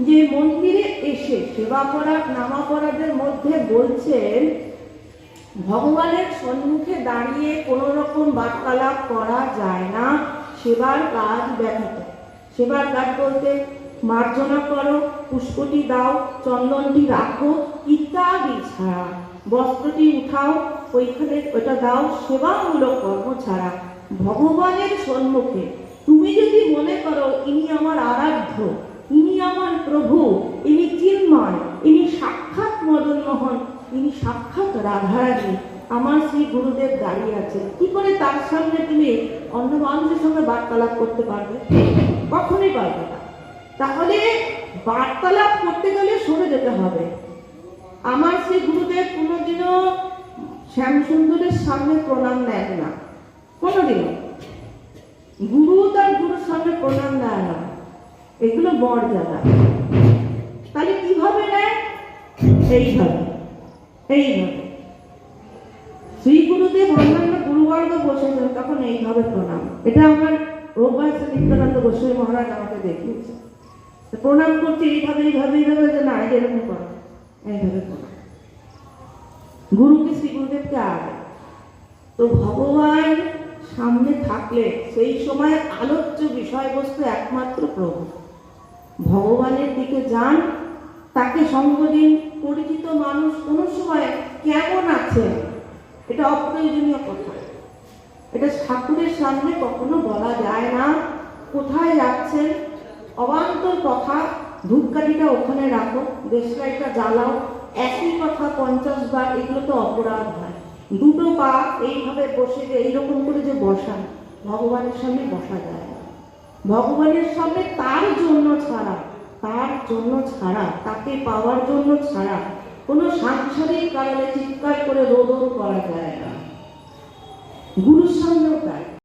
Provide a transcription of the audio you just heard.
যে মন্দিরে এসে সেবা করা নামা করাদের মধ্যে বলছেন, ভগবানের সম্মুখে দাঁড়িয়ে কোনো রকম বার্তালাপ করা যায় না, সেবার কাজ ব্যতীত সেবার কাজ বলতে মার্জনা করো, পুষ্পটি দাও, চন্দনটি রাখো, ইত্যাদি ছাড়া। বস্ত্রটি উঠাও, ওইখানে ওটা দাও, সেবামূলক কর্ম ছাড়া। ভগবানের সম্মুখে তুমি যদি মনে করো ইনি আমার আরাধ্য আমার প্রভু, ইনি চিন্ময়, ইনি সাক্ষাৎ মদন মোহন, ইনি সাক্ষাৎ রাধারানী। আমার শ্রী গুরুদেব দাঁড়িয়ে আছে কি করে তার সামনে তুমি অন্য মানুষের সঙ্গে বার্তালাপ করতে পারবে? কখনোই পারবে না। তাহলে বার্তালাপ করতে গেলে সরে যেতে হবে। আমার শ্রী গুরুদেব কোনোদিনও শ্যামসুন্দরের সামনে প্রণাম দেন না। কোনোদিনও। গুরু তার গুরুর সামনে প্রণাম দেয় না। এগুলো মর্যাদা তাহলে কীভাবে নেয়? এইভাবে এইভাবে শ্রী গুরুদেব অন্যান্য গুরুবর্গ বসেছেন তখন এইভাবে প্রণাম। এটা আমার রোগাস নিত্যানন্দ গোস্বামী মহারাজ আমাকে দেখিয়েছে। প্রণাম করছে এইভাবে এইভাবে এইভাবে যে না এরকম করো, এইভাবে প্রণাম গুরুকে শ্রী গুরুদেবকে আগে। তো ভগবান সামনে থাকলে সেই সময় আলোচ্য বিষয়বস্তু একমাত্র প্রভু। ভগবানের দিকে যান, তাকে সঙ্গ দিন পরিচিত মানুষ কোনো সময় কেমন আছে? এটা অপ্রয়োজনীয় কথা। এটা ঠাকুরের সামনে কখনো বলা যায় না। কোথায় যাচ্ছেন? অবান্তর কথা, ধূপকাঠিটা ওখানে রাখো, দেশলাইটা জ্বালাও। একই কথা পঞ্চাশ বার, এগুলো তো অপরাধ হয়। দুটো পা এইভাবে বসে এইরকম করে যে বসান, ভগবানের সামনে বসা যায়। ভগবানের সামনে তার জন্য ছাড়া, তার জন্য ছাড়া, তাকে পাওয়ার জন্য ছাড়া কোনো সাংসারিক কারণে চিৎকার করে রোদন করা যায় না। গুরুর সামনেও তাই।